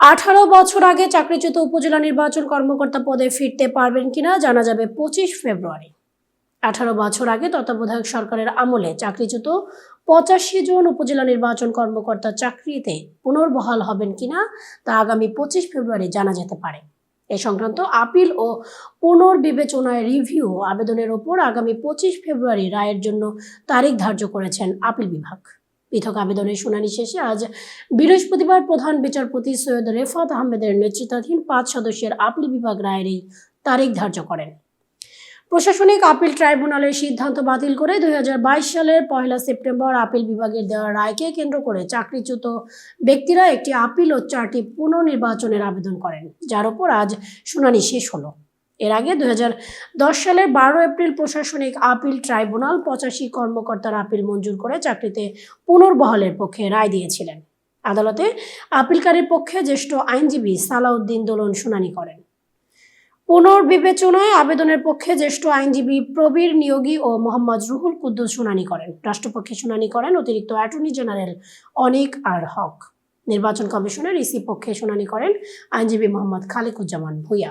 আঠারো বছর আগে চাকরিচ্যুত উপজেলা নির্বাচন কর্মকর্তা পদে ফিরতে পারবেন কিনা জানা যাবে পঁচিশ ফেব্রুয়ারি। আঠারো বছর আগে তত্ত্বাবধায়ক সরকারের আমলে চাকরিচ্যুত পঁচাশি জন উপজেলা নির্বাচন কর্মকর্তা চাকরিতে পুনর্বহাল হবেন কিনা তা আগামী পঁচিশ ফেব্রুয়ারি জানা যেতে পারে। এ সংক্রান্ত আপিল ও পুনর্বিবেচনায় রিভিউ আবেদনের ওপর আগামী পঁচিশ ফেব্রুয়ারি রায়ের জন্য তারিখ ধার্য করেছেন আপিল বিভাগ। পৃথক আবেদনের শুনানি শেষে আজ বৃহস্পতিবার প্রধান বিচারপতি সৈয়দ রেফাত আহমেদের নেতৃত্বাধীন পাঁচ সদস্যের আপিল বিভাগ রায়ের এই তারিখ ধার্য করেন। প্রশাসনিক আপিল ট্রাইব্যুনালের সিদ্ধান্ত বাতিল করে দুই হাজার বাইশ সালের পয়লা সেপ্টেম্বর আপিল বিভাগের দেওয়া রায়কে কেন্দ্র করে চাকরিচ্যুত ব্যক্তিরা একটি আপিল ও চারটি পুনর্নির্বাচনের আবেদন করেন, যার উপর আজ শুনানি শেষ হলো। এর আগে দুই হাজার দশ সালের বারো এপ্রিল প্রশাসনিক আপিল ট্রাইব্যুনাল পঁচাশি কর্মকর্তার আপিল মঞ্জুর করে চাকরিতে পুনর্বহালের পক্ষে রায় দিয়েছিলেন। আদালতে আপিলকারীর পক্ষে জ্যেষ্ঠ আইনজীবী সালাউদ্দিন দোলন শুনানি করেন। পুনর্বিবেচনায় আবেদনের পক্ষে জ্যেষ্ঠ আইনজীবী প্রবীর নিয়োগী ও মোহাম্মদ রুহুল কুদ্দুস শুনানি করেন। রাষ্ট্রপক্ষে শুনানি করেন অতিরিক্ত attorney general Anik R Haque. নির্বাচন কমিশনের ইসি পক্ষে শুনানি করেন আইনজীবী মোহাম্মদ খালেকুজ্জামান ভুইয়া।